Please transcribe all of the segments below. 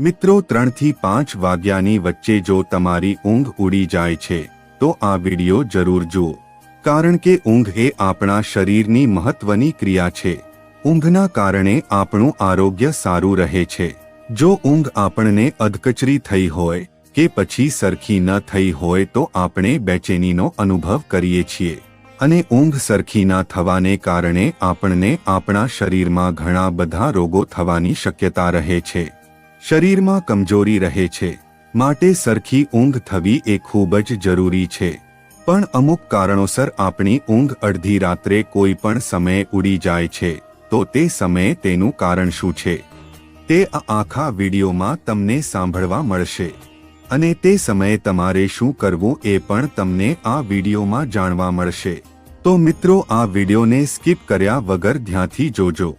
મિત્રો, ત્રણથી પાંચ વાગ્યાની વચ્ચે જો તમારી ઊંઘ ઉડી જાય છે, તો આ વિડિયો જરૂર જુઓ. કારણ કે ઊંઘ એ આપણા શરીરની મહત્વની ક્રિયા છે. ઊંઘના કારણે આપણું આરોગ્ય સારું રહે છે. જો ઊંઘ આપણને અધકચરી થઈ હોય કે પછી સરખી ન થઈ હોય તો આપણે બેચેનીનો અનુભવ કરીએ છીએ. અને ઊંઘ સરખી ના થવાને કારણે આપણને આપણા શરીરમાં ઘણા બધા રોગો થવાની શક્યતા રહે છે. શરીરમાં કમજોરી રહે છે. માટે સરખી ઊંઘ થવી એ ખૂબ જ જરૂરી છે. પણ અમુક કારણોસર આપણી ઊંઘ અડધી રાત્રે કોઈ પણ સમયે ઉડી જાય છે. તો તે સમયે તેનું કારણ શું છે? તે આ આખા વિડીયોમાં તમને સાંભળવા મળશે. અને તે સમયે તમારે શું કરવું એ પણ તમને આ વિડીયોમાં જાણવા મળશે. તો મિત્રો, આ વિડીયોને સ્કીપ કર્યા વગર ધ્યાનથી જોજો.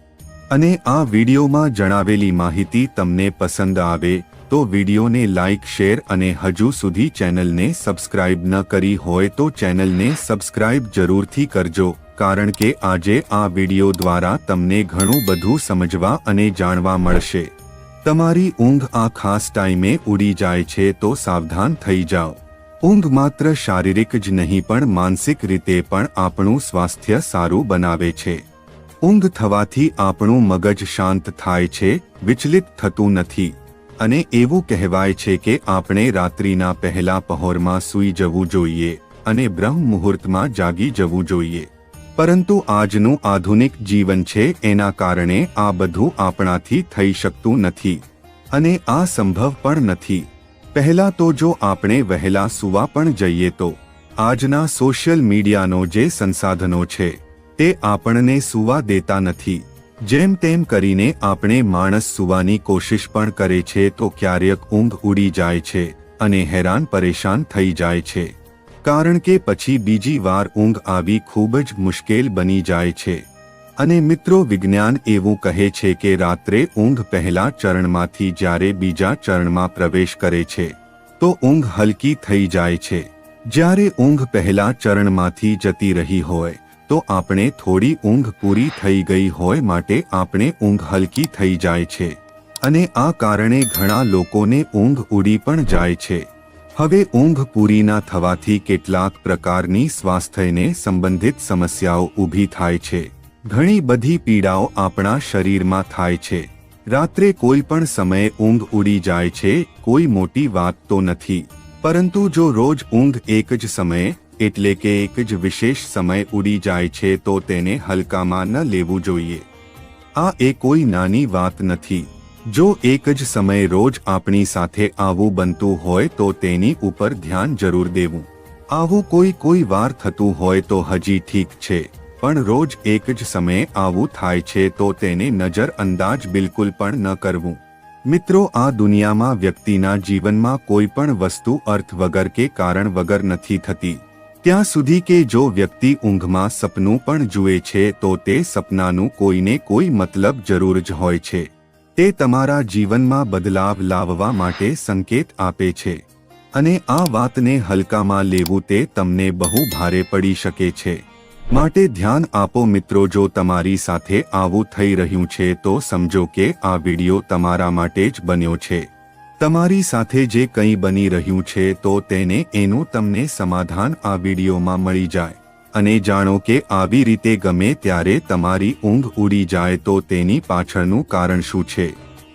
અને આ વિડીયોમાં જણાવેલી માહિતી તમને પસંદ આવે, તો વિડીયોને લાઇક શેર અને હજુ સુધી ચેનલને સબસ્ક્રાઇબ ન કરી હોય તો ચેનલને સબસ્ક્રાઇબ જરૂરથી કરજો, કારણ કે આજે આ વીડિયો દ્વારા તમને ઘણું બધું સમજવા અને જાણવા મળશે. તમારી ઊંઘ આ ખાસ ટાઈમે ઉડી જાય છે તો સાવધાન થઈ જાઓ. ઊંઘ માત્ર શારીરિક જ નહીં પણ માનસિક રીતે પણ આપણું સ્વાસ્થ્ય સારું બનાવે છે. ઊંઘ થવાથી આપણું મગજ શાંત થાય છે, વિચલિત થતું નથી. અને એવું કહેવાય છે કે આપણે રાત્રિના પહેલા પહોરમાં સૂઈ જવું જોઈએ અને બ્રહ્મ મુહૂર્તમાં જાગી જવું જોઈએ. પરંતુ આજનું આધુનિક જીવન છે એના કારણે આ બધું આપણાથી થઈ શકતું નથી. અને આ સંભવ પણ નથી. પહેલા તો જો આપણે વહેલા સુવા પણ જઈએ તો, આજના સોશિયલ મીડિયાનો જે સંસાધનો છે તે આપણને સુવા દેતા નથી. જેમ તેમ કરીને આપણે માણસ સુવાની કોશિશ પણ કરે છે તો ક્યારેક ઊંઘ ઉડી જાય છે અને હેરાન પરેશાન થઈ જાય છે. કારણ કે પછી બીજી વાર ઊંઘ આવી ખૂબ જ મુશ્કેલ બની જાય છે. અને મિત્રો વિજ્ઞાન એવું કહે છે કે રાત્રે ઊંઘ પહેલા ચરણમાંથી જ્યારે બીજા ચરણમાં પ્રવેશ કરે છે, તો ઊંઘ હલકી થઈ જાય છે. જ્યારે ઊંઘ પહેલા ચરણમાંથી જતી રહી હોય તો આપણે થોડી ઊંઘ પૂરી થઈ ગઈ હોય માટે આપણે ઊંઘ હલકી થઈ જાય છે. અને આ કારણે ઘણા લોકોને ઊંઘ ઉડી પણ જાય છે. હવે ઊંઘ પૂરી ના થવાથી કેટલાક પ્રકારની સ્વાસ્થ્યને સંબંધિત સમસ્યાઓ ઊભી થાય છે. ઘણી બધી પીડાઓ આપણા શરીરમાં થાય છે. રાત્રે કોઈ પણ સમયે ઊંઘ ઉડી જાય છે, કોઈ મોટી વાત તો નથી. પરંતુ જો રોજ ઊંઘ એક જ સમયે એટલે કે એક જ વિશેષ સમય ઉડી જાય છે તો તેને હલકામાં ન લેવું જોઈએ. આ એ કોઈ નાની વાત નથી. જો એક જ સમય રોજ આપણી સાથે આવું બનતું હોય તો તેની ઉપર ધ્યાન જરૂર દેવું. આવું કોઈ કોઈ વાર થતું હોય તો હજી ઠીક છે, પણ રોજ એક જ સમયે આવું થાય છે તો તેને નજર અંદાજ બિલકુલ પણ ન કરવું. મિત્રો, આ દુનિયામાં વ્યક્તિના જીવનમાં કોઈ પણ વસ્તુ અર્થ વગર કે કારણ વગર નથી થતી. ત્યાં સુધી કે જો વ્યક્તિ ઊંઘમાં સપનું પણ જુએ છે, તો તે સપનાનું કોઈને કોઈ મતલબ જરૂર જ હોય છે. તે તમારા જીવનમાં બદલાવ લાવવા માટે સંકેત આપે છે. અને આ વાતને હલકામાં લેવું તે તમને બહુ ભારે પડી શકે છે. માટે ધ્યાન આપો મિત્રો, જો તમારી સાથે આવું થઈ રહ્યું છે, તો સમજો કે આ વિડિયો તમારા માટે જ બન્યો છે. તમારી સાથે જે કંઈ બની રહ્યું છે તો તેને એનું તમને સમાધાન આ વિડીયોમાં મળી જાય. અને જાણો કે આવી રીતે ગમે ત્યારે તમારી ઊંઘ ઉડી જાય તો તેની પાછળનું કારણ શું છે?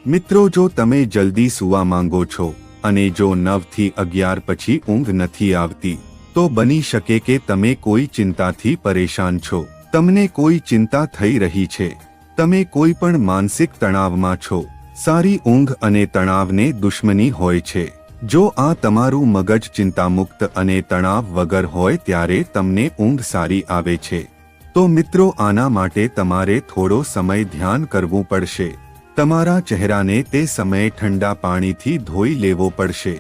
મિત્રો, જો તમે જલ્દી સુવા માંગો છો અને જો નવથી અગિયાર પછી ઊંઘ નથી આવતી, તો બની શકે કે તમે કોઈ ચિંતાથી પરેશાન છો. તમને કોઈ ચિંતા થઈ રહી છે. તમે કોઈ પણ માનસિક તણાવમાં છો. સારી ઊંઘ અને તણાવને દુશ્મની હોય છે. જો આ તમારું મગજ ચિંતામુક્ત અને તણાવ વગર હોય ત્યારે તમને ઊંઘ સારી આવે છે. તો મિત્રો, આના માટે તમારે થોડો સમય ધ્યાન કરવું પડશે. તમારા ચહેરાને તે સમયે ઠંડા પાણીથી ધોઈ લેવો પડશે.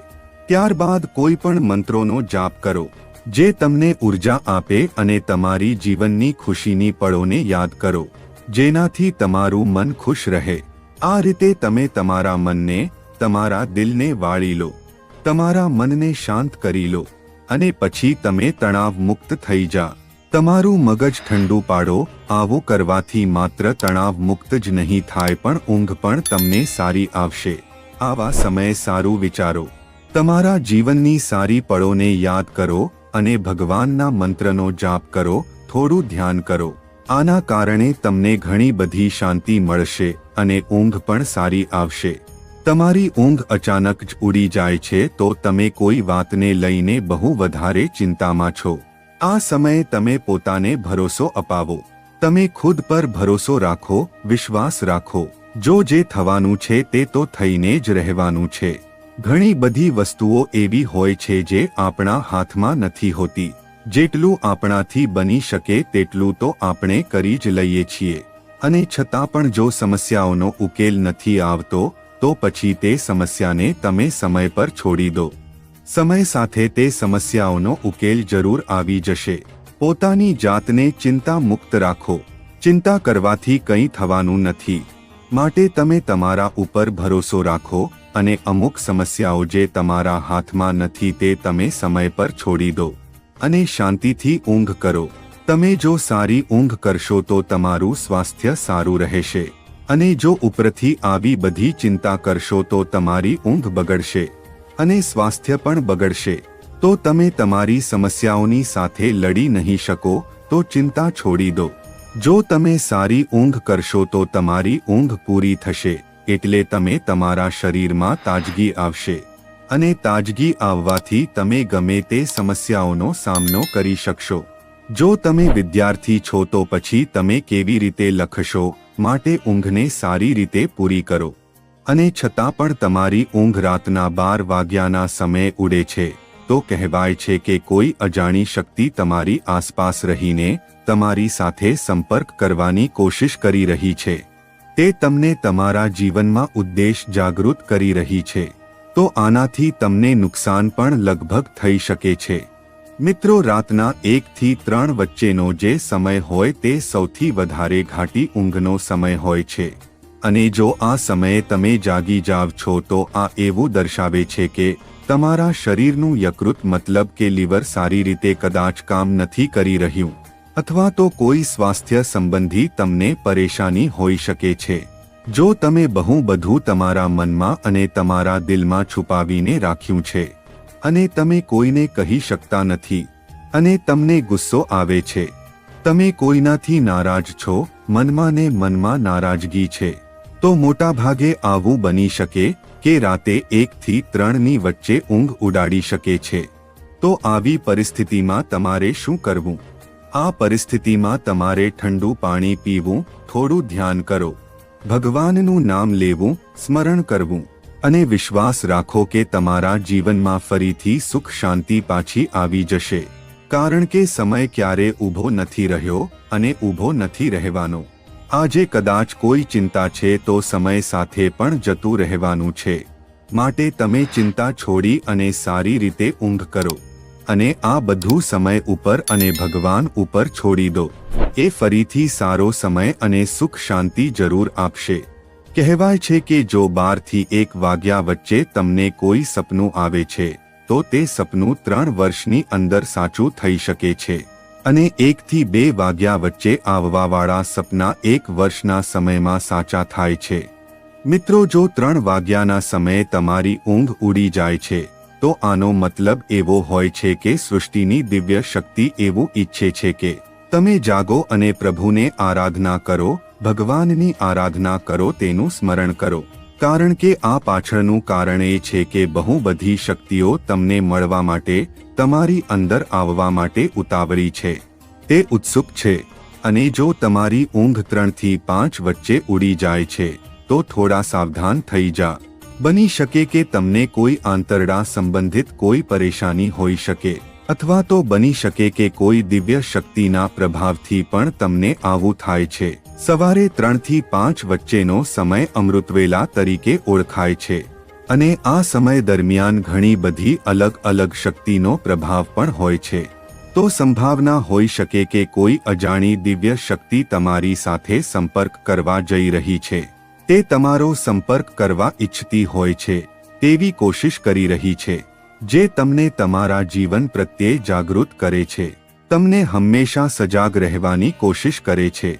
ત્યારબાદ કોઈ પણ મંત્રોનો જાપ કરો, જે તમને ઊર્જા આપે અને તમારી જીવનની ખુશીની પળોને યાદ કરો, જેનાથી તમારું મન ખુશ રહે. આ રીતે તમે તમારા મનને, તમારા દિલને વાળી લો. તમારા મનને શાંત કરી લો. અને પછી તમે તણાવ મુક્ત થઈ જા. તમારું મગજ ઠંડુ પાડો. આવું કરવાથી માત્ર તણાવ મુક્ત જ નહીં થાય પણ ઊંઘ પણ તમને સારી આવશે. આવા સમયે સારું વિચારો. તમારા જીવનની સારી પળોને યાદ કરો અને ભગવાનના મંત્રનો જાપ કરો. થોડું ધ્યાન કરો. આના કારણે તમને ઘણી બધી શાંતિ મળશે. અને ઊંઘ પણ સારી આવશે. તમારી ઊંઘ અચાનક જ ઉડી જાય છે તો તમે કોઈ વાતને લઈને બહુ વધારે ચિંતામાં છો. આ સમયે તમે પોતાને ભરોસો અપાવો. તમે ખુદ પર ભરોસો રાખો, વિશ્વાસ રાખો. જો જે થવાનું છે તે તો થઈને જ રહેવાનું છે. ઘણી બધી વસ્તુઓ એવી હોય છે જે આપણા હાથમાં નથી હોતી. જેટલું આપણાથી બની શકે તેટલું તો આપણે કરી જ લઈએ છીએ. અને છતાં પણ જો સમસ્યાઓનો ઉકેલ નથી આવતો, તો પછી તે સમસ્યાને તમે સમય પર છોડી દો. સમય સાથે તે સમસ્યાઓનો ઉકેલ જરૂર આવી જશે. પોતાની જાતને ચિંતા મુક્ત રાખો. ચિંતા કરવાથી કંઈ થવાનું નથી. માટે તમે તમારા ઉપર ભરોસો રાખો અને અમુક સમસ્યાઓ જે તમારા હાથમાં નથી તે તમે સમય પર છોડી દો. અને શાંતિથી ઊંઘ કરો. તમે જો સારી ઊંઘ કરશો તો તમારું સ્વાસ્થ્ય સારું રહેશે. અને જો ઉપરથી આવી બધી ચિંતા કરશો તો તમારી ઊંઘ બગડશે. અને સ્વાસ્થ્ય પણ બગડશે. તો તમે તમારી સમસ્યાઓની સાથે લડી નહીં શકો, તો ચિંતા છોડી દો. જો તમે સારી ઊંઘ કરશો તો તમારી ઊંઘ પૂરી થશે, એટલે તમે તમારા શરીરમાં તાજગી આવશે. અને તાજગી આવવાથી તમે ગમે તે સમસ્યાઓનો સામનો કરી શકશો. જો તમે વિદ્યાર્થી છો તો પછી તમે કેવી રીતે લખશો માટે ઊંઘને સારી રીતે પૂરી કરો. અને છતાં પણ તમારી ઊંઘ રાતના બાર વાગ્યાના સમયે ઉડે છે, તો કહેવાય છે કે કોઈ અજાણી શક્તિ તમારી આસપાસ રહીને તમારી સાથે સંપર્ક કરવાની કોશિશ કરી રહી છે. તે તમને તમારા જીવનમાં ઉદ્દેશ જાગૃત કરી રહી છે, તો આનાથી તમને નુકસાન પણ લગભગ થઈ શકે છે. મિત્રો, રાતના એકથી ત્રણ વચ્ચેનો જે સમય હોય તે સૌથી વધારે ઘાટી ઊંઘનો સમય હોય છે. અને જો આ સમયે તમે જાગી જાવ છો, તો આ એવું દર્શાવે છે કે તમારા શરીરનું યકૃત મતલબ કે લીવર સારી રીતે કદાચ કામ નથી કરી રહ્યું, અથવા તો કોઈ સ્વાસ્થ્ય સંબંધી તમને પરેશાની હોઈ શકે છે. જો તમે બહુ બધું તમારા મનમાં અને તમારા દિલમાં છુપાવીને રાખ્યું છે અને તમે કોઈને કહી શકતા નથી. અને તમને ગુસ્સો આવે છે. તમે કોઈનાથી નારાજ છો, મનમાં ને મનમાં નારાજગી છે. તો મોટાભાગે આવું બની શકે કે રાતે એકથી ત્રણની વચ્ચે ઊંઘ ઉડાડી શકે છે. તો આવી પરિસ્થિતિમાં તમારે શું કરવું? આ પરિસ્થિતિમાં તમારે ઠંડુ પાણી પીવું, થોડું ધ્યાન કરો. ભગવાનનું નામ લેવું, સ્મરણ કરવું. અને વિશ્વાસ રાખો કે તમારા જીવનમાં ફરીથી સુખ શાંતિ પાછી આવી જશે. કારણ કે સમય ક્યારે ઊભો નથી રહ્યો અને ઊભો નથી રહેવાનો. આજે કદાચ કોઈ ચિંતા છે તો સમય સાથે પણ જતું રહેવાનું છે. માટે તમે ચિંતા છોડી અને સારી રીતે ઊંઘ કરો. અને આ બધું સમય ઉપર અને ભગવાન ઉપર છોડી દો. એ ફરીથી સારો સમય અને સુખ શાંતિ જરૂર આપશે. કહેવાય છે કે જો બારથી એક વાગ્યા વચ્ચે તમને કોઈ સપનું આવે છે, તો તે સપનું ત્રણ વર્ષની અંદર સાચું થઈ શકે છે. અને એકથી બે વાગ્યા વચ્ચે આવવાવાળા સપના એક વર્ષના સમયમાં સાચા થાય છે. મિત્રો, જો ત્રણ વાગ્યાના સમયે તમારી ઊંઘ ઉડી જાય છે, તો આનો મતલબ એવો હોય છે કે સૃષ્ટિની દિવ્ય શક્તિ એવું ઈચ્છે છે કે તમે જાગો અને પ્રભુને આરાધના કરો ભગવાનની આરાધના કરો, તેનું સ્મરણ કરો. કારણ કે આ પાછળનું કારણ એ છે કે બહુ બધી શક્તિઓ તમને મળવા માટે, તમારી અંદર આવવા માટે ઉતાવળી છે. તે ઉત્સુક છે. અને જો તમારી ઊંઘ ત્રણથી પાંચ વચ્ચે ઉડી જાય છે, તો થોડા સાવધાન થઈ જા. બની શકે કે તમને કોઈ આંતરડા સંબંધિત કોઈ પરેશાની હોઈ શકે. અથવા તો બની શકે કે કોઈ દિવ્ય શક્તિના પ્રભાવથી પણ તમને આવું થાય છે. સવારે ત્રણથી પાંચ વચ્ચેનો સમય અમૃતવેલા તરીકે ઓળખાય છે. અને આ સમય દરમિયાન ઘણી બધી અલગ અલગ શક્તિનો પ્રભાવ પણ હોય છે. તો સંભાવના હોઈ શકે કે કોઈ અજાણી દિવ્ય શક્તિ તમારી સાથે સંપર્ક કરવા જઈ રહી છે. તે તમારો સંપર્ક કરવા ઈચ્છતી હોય છે. તેવી કોશિશ કરી રહી છે. જે તમને તમારા જીવન પ્રત્યે જાગૃત કરે છે. તમને હંમેશા સજાગ રહેવાની કોશિશ કરે છે.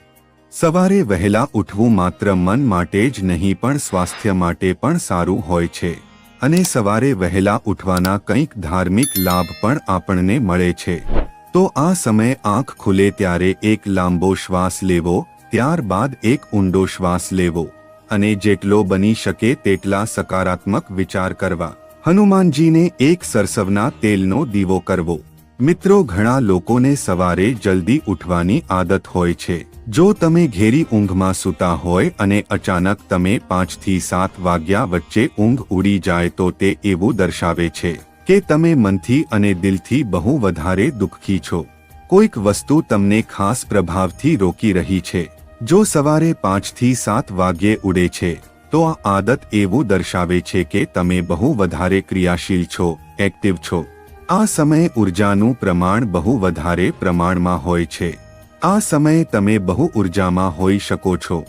સવારે વહેલા ઉઠવું માત્ર મન માટે જ નહીં, પણ સ્વાસ્થ્ય માટે પણ સારું હોય છે. અને સવારે વહેલા ઉઠવાના કંઈક ધાર્મિક લાભ પણ આપણને મળે છે. તો આ સમયે આંખ ખુલે ત્યારે એક લાંબો શ્વાસ લેવો, ત્યારબાદ એક ઊંડો શ્વાસ લેવો. અને જેટલો બની શકે તેટલા સકારાત્મક વિચાર કરવા. હનુમાનજીને એક સરસવના તેલનો દીવો કરવો. મિત્રો, ઘણા લોકોને સવારે જલ્દી ઉઠવાની આદત હોય છે. જો તમે ઘેરી ઊંઘમાં સૂતા હોય અને અચાનક તમે પાંચથી સાત વાગ્યા વચ્ચે ઊંઘ ઉડી જાય તો તે એવું દર્શાવે છે કે તમે મનથી અને દિલથી બહુ વધારે દુઃખી છો. કોઈક વસ્તુ તમને ખાસ પ્રભાવથી રોકી રહી છે. જો સવારે પાંચથી સાત વાગ્યે ઉડે છે તો આ આદત એવું દર્શાવે છે કે તમે બહુ વધારે ક્રિયાશીલ છો એક્ટિવ છો. આ સમયે ઉર્જાનું પ્રમાણ બહુ વધારે પ્રમાણમાં હોય છે. આ સમયે તમે બહુ ઉર્જામાં હોઈ શકો છો.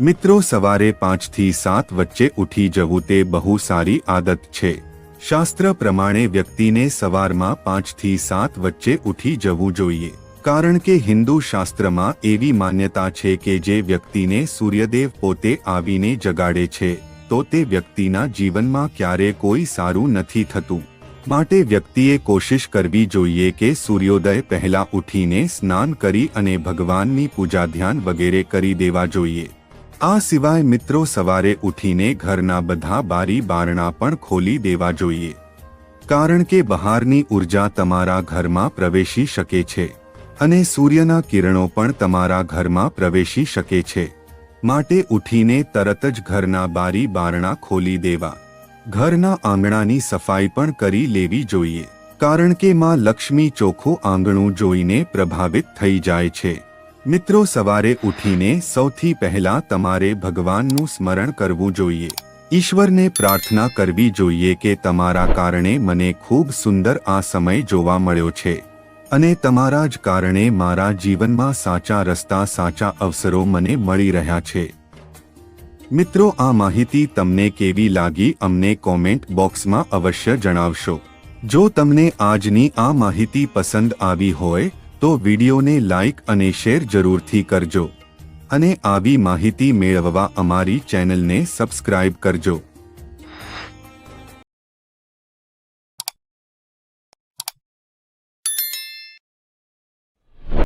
મિત્રો, સવારે પાંચથી સાત વચ્ચે ઉઠી જવું તે બહુ સારી આદત છે. શાસ્ત્ર પ્રમાણે વ્યક્તિને સવારમાં પાંચથી સાત વચ્ચે ઉઠી જવું જોઈએ. કારણ કે હિન્દુ શાસ્ત્રમાં એવી માન્યતા છે કે જે વ્યક્તિને સૂર્યદેવ પોતે આવીને જગાડે છે, તો તે વ્યક્તિના જીવનમાં ક્યારે કોઈ સારું નથી થતું. માટે વ્યક્તિએ કોશિશ કરવી જોઈએ કે સૂર્યોદય પહેલા ઉઠીને સ્નાન કરી અને ભગવાનની પૂજા ધ્યાન વગેરે કરી દેવા જોઈએ. આ સિવાય મિત્રો સવારે ઉઠીને ઘરના બધા બારી બારણા પણ ખોલી દેવા જોઈએ. કારણ કે બહારની ઊર્જા તમારા ઘરમાં પ્રવેશી શકે છે. અને સૂર્યના કિરણો પણ તમારા ઘરમાં પ્રવેશી શકે છે. માટે ઉઠીને તરત જ ઘરના બારી બારણા ખોલી દેવા. ઘરના આંગણાની સફાઈ પણ કરી લેવી જોઈએ. કારણ કે માં લક્ષ્મી ચોખ્ખું આંગણું જોઈને પ્રભાવિત થઈ જાય છે. મિત્રો, સવારે ઉઠીને સૌથી પહેલા તમારે ભગવાનનું સ્મરણ કરવું જોઈએ. ઈશ્વરને પ્રાર્થના કરવી જોઈએ કે તમારા કારણે મને ખૂબ સુંદર આ સમય જોવા મળ્યો છે. અને તમારા જ કારણે મારા જીવનમાં સાચા રસ્તા, સાચા અવસરો મને મળી રહ્યા છે. મિત્રો, આ માહિતી તમને કેવી લાગી અમને કોમેન્ટ બોક્સમાં અવશ્ય જણાવશો. જો તમને આજની આ માહિતી પસંદ આવી હોય, તો વિડીયોને લાઇક અને શેર જરૂરથી કરજો. અને આવી માહિતી મેળવવા અમારી ચેનલને સબસ્ક્રાઇબ કરજો.